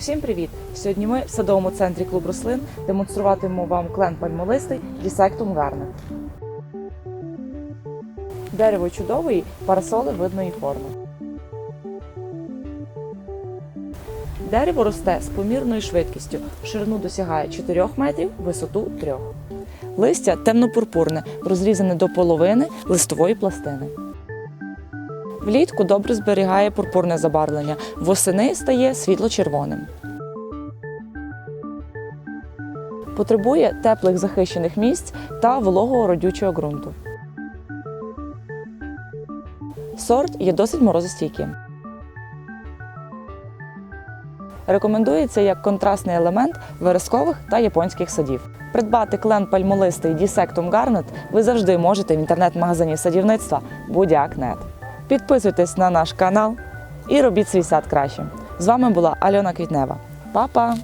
Всім привіт! Сьогодні ми в садовому центрі клуб рослин демонструватимемо вам клен пальмолистий Дісектум Гарнет. Дерево чудової парасоли видної форми. Дерево росте з помірною швидкістю. Ширину досягає 4 метрів, висоту 3. Листя темно-пурпурне, розрізане до половини листової пластини. Влітку добре зберігає пурпурне забарвлення, восени стає світло-червоним. Потребує теплих захищених місць та вологого родючого ґрунту. Сорт є досить морозостійким. Рекомендується як контрастний елемент верескових та японських садів. Придбати клен пальмолистий Dissectum Garnet ви завжди можете в інтернет-магазині садівництва Будяк.нет. Підписуйтесь на наш канал і робіть свій сад кращим. З вами була Альона Квітнева. Па-па!